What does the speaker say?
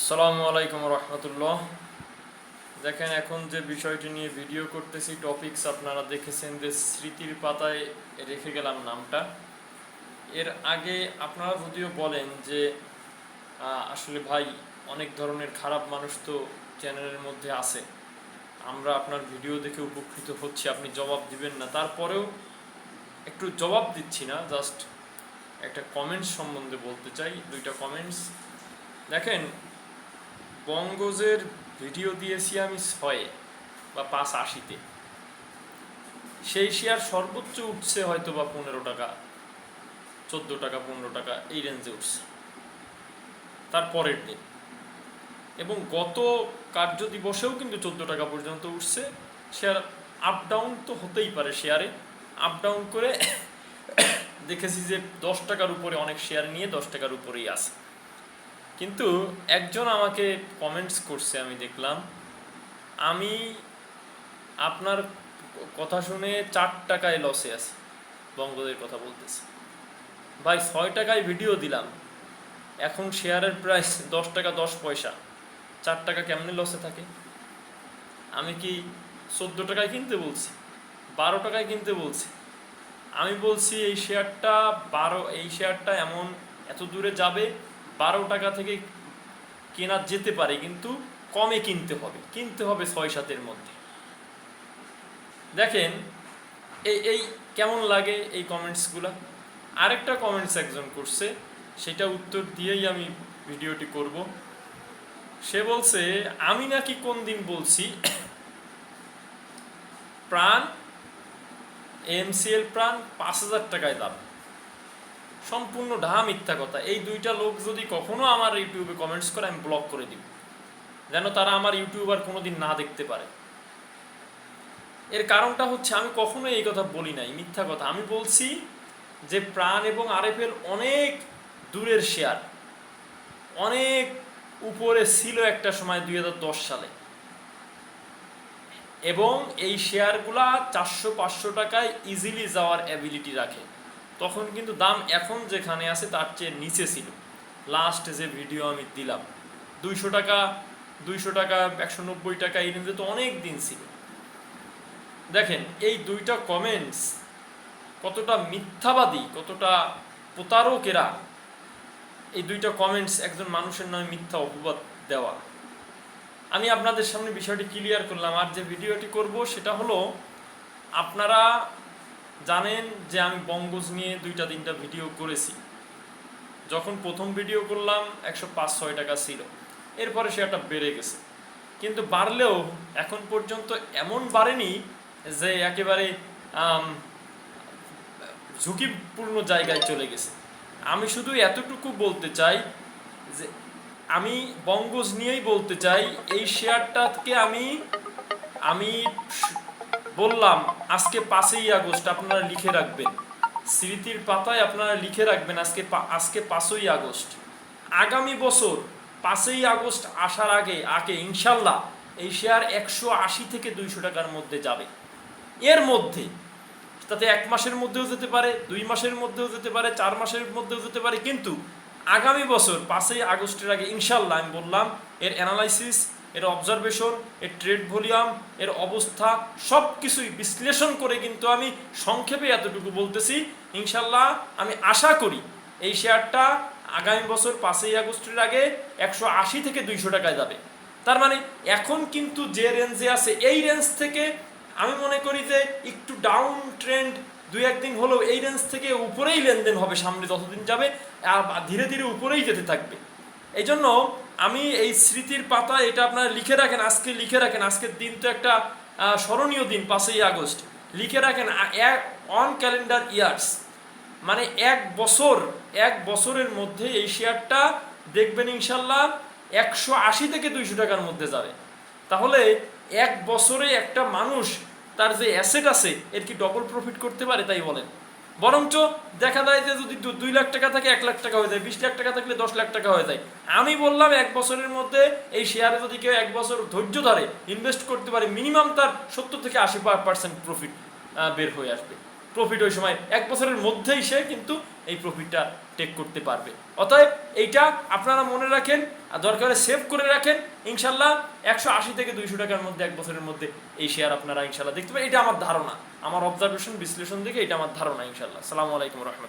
আসসালামু আলাইকুম রহমতুল্লাহ। দেখেন, এখন যে বিষয়টি নিয়ে ভিডিও করতেছি টপিকস আপনারা দেখেছেন যে স্মৃতির পাতায় রেখে গেলাম নামটা। এর আগে আপনারা যদিও বলেন যে আসলে ভাই, অনেক ধরনের খারাপ মানুষ তো চ্যানেলের মধ্যে আছে। আমরা আপনার ভিডিও দেখে উপকৃত হচ্ছি, আপনি জবাব দিবেন না। তারপরেও একটু জবাব দিচ্ছি না জাস্ট একটা কমেন্টস সম্বন্ধে বলতে চাই, দুইটা কমেন্টস দেখেন বঙ্গজের ভিডিও দিয়েছি আমি ছয়ে, বা পাঁচ আশিতে। সেই শেয়ার সর্বোচ্চ উঠছে হয়তো বা পনেরো টাকা, চোদ্দ টাকা, পনেরো টাকা, এই রেঞ্জে উঠছে। তার পরের দিন। এবং গত কার্য দিবসেও কিন্তু চোদ্দ টাকা পর্যন্ত উঠছে। শেয়ার আপ ডাউন তো হতেই পারে শেয়ারে। আপ ডাউন করে দেখেছি যে দশ টাকার উপরে অনেক শেয়ার নিয়ে দশ টাকার উপরেই আছে। কিন্তু একজন আমাকে কমেন্টস করছে, আমি দেখলাম। আমি আপনার কথা শুনে চার টাকায় লসে আছে, বঙ্গদের কথা বলতেছে। ভাই, ছয় টাকায় ভিডিও দিলাম। এখন শেয়ারের প্রাইস দশ টাকা দশ পয়সা। চার টাকা কেমনে লসে থাকে? আমি কি চোদ্দ টাকায় কিনতে বলছি? বারো টাকায় কিনতে বলছি? আমি বলছি, এই শেয়ারটা বারো, এই শেয়ারটা এমন এত দূরে যাবে বারো টাকা থেকে কেনা যেতে পারে, কিন্তু কমে কিনতে হবে। কিনতে হবে ছয় সাতের মধ্যে। দেখেন, এই এই কেমন লাগে এই কমেন্টসগুলো আরেকটা কমেন্টস একজন করছে, সেটা উত্তর দিয়েই আমি ভিডিওটি করব। সে বলছে, আমি নাকি কোন দিন বলছি, প্রাণ এমসিএল প্রাণ পাঁচ হাজার টাকায় দাম। সম্পূর্ণ ঢা মিথ্যা কথা। এই দুইটা লোক যদি কখনো আমার ইউটিউবে কমেন্টস করে, আমি ব্লক করে দিব। যেন তারা আমার ইউটিউব আর কোনোদিন না দেখতে পারে। এর কারণটা হচ্ছে, আমি কখনো এই কথা বলি নাই, মিথ্যা কথা। আমি বলছি যে প্রাণ এবং আরএফএল অনেক দূরের শেয়ার, অনেক উপরে ছিল একটা সময় দুই হাজার দশ সালে। এবং এই শেয়ারগুলা চারশো পাঁচশো টাকায় ইজিলি যাওয়ার অ্যাবিলিটি রাখে। তখন কিন্তু দাম এখন যেখানে আছে তার চেয়ে নিচে ছিল। লাস্ট যে ভিডিও আমি দিলাম, দুইশো টাকা দুইশো টাকা, একশো নব্বই টাকা এই রেঞ্জে তো অনেক দিন ছিল। দেখেন, এই দুইটা কমেন্টস কতটা মিথ্যাবাদী, কতটা প্রতারকেরা, এই দুইটা কমেন্টস একজন মানুষের নামে মিথ্যা অপবাদ দেওয়া। আমি আপনাদের সামনে বিষয়টি ক্লিয়ার করলাম। আর যে ভিডিওটি করব সেটা হলো, আপনারা জানেন যে আমি বঙ্গজ নিয়ে দুইটা তিনটা ভিডিও করেছি। যখন প্রথম ভিডিও করলাম, একশো পাঁচ, ছয় টাকা ছিল। এরপরে সেটা বেড়ে গেছে। কিন্তু বাড়লেও এখন পর্যন্ত এমন বাড়েনি যে একেবারে ঝুঁকিপূর্ণ জায়গায় চলে গেছে। আমি শুধু এতটুকু বলতে চাই যে আমি বঙ্গজ নিয়েই বলতে চাই, এই শেয়ারটাকে আমি আমি বললাম, আজকে পাঁচই আগস্ট আপনারা লিখে রাখবেন। স্মৃতির পাতায় আপনারা লিখে রাখবেন আজকে আজকে পাঁচই আগস্ট। আগামী বছর পাঁচই আগস্ট আসার আগে আগে ইনশাল্লাহ এই শেয়ার একশো আশি থেকে দুইশো টাকার মধ্যে যাবে। এর মধ্যে, তাতে এক মাসের মধ্যেও যেতে পারে, দুই মাসের মধ্যেও যেতে পারে, চার মাসের মধ্যেও যেতে পারে, কিন্তু আগামী বছর পাঁচই আগস্টের আগে ইনশাল্লাহ আমি বললাম, এর অ্যানালাইসিস এর অবজারভেশন এর ট্রেড ভলিউম এর অবস্থা সব কিছুই বিশ্লেষণ করে কিন্তু আমি সংক্ষেপে এতটুকু বলতেছি। ইনশাল্লাহ আমি আশা করি এই শেয়ারটা আগামী বছর পাঁচই আগস্টের আগে একশো আশি থেকে দুইশো টাকায় যাবে। তার মানে এখন কিন্তু যে রেঞ্জে আছে, এই রেঞ্জ থেকে আমি মনে করি যে একটু ডাউন ট্রেন্ড দুই একদিন হলেও এই রেঞ্জ থেকে উপরেই লেনদেন হবে, সামনে যতদিন যাবে, আর ধীরে ধীরে উপরেই যেতে থাকবে। এই জন্য আমি এই স্মৃতির পাতা এটা আপনারা লিখে রাখেন, আজকে লিখে রাখেন, আজকের দিন তো একটা স্মরণীয় দিন, পাঁচই আগস্ট। লিখে রাখেন অন ক্যালেন্ডার ইয়ার্স মানে এক বছর, এক বছরের মধ্যে এই শেয়ারটা দেখবেন ইনশাল্লাহ একশো আশি থেকে দুইশো টাকার মধ্যে যাবে। তাহলে এক বছরে একটা মানুষ, তার যে অ্যাসেট আছে, এর কি ডবল প্রফিট করতে পারে তাই বলেন? বরঞ্চ দেখা যায় যে যদি দুই লাখ টাকা থাকে, এক লাখ টাকা হয়ে যায়। বিশ লাখ টাকা থাকলে দশ লাখ টাকা হয়ে যায়। আমি বললাম, এক বছরের মধ্যে এই শেয়ারে যদি কেউ এক বছর ধৈর্য ধরে ইনভেস্ট করতে পারে মিনিমাম তার সত্তর থেকে আশি পার্সেন্ট প্রফিট বের হয়ে আসবে। প্রফিট ওই সময় এক বছরের মধ্যেই সে কিন্তু এই প্রফিটটা টেক করতে পারবে। অতএব এইটা আপনারা মনে রাখেন, আর দরকারে সেভ করে রাখেন। ইনশাল্লাহ একশো আশি থেকে দুইশো টাকার মধ্যে এক বছরের মধ্যে এই শেয়ার আপনারা ইনশাল্লাহ দেখতে পাবেন এটা আমার ধারণা। আমার অবজারভেশন বিশ্লেষণ দেখে এটা আমার ধারণা ইনশাল্লাহ। সালামু আলাইকুম রহমতুল্লাহ।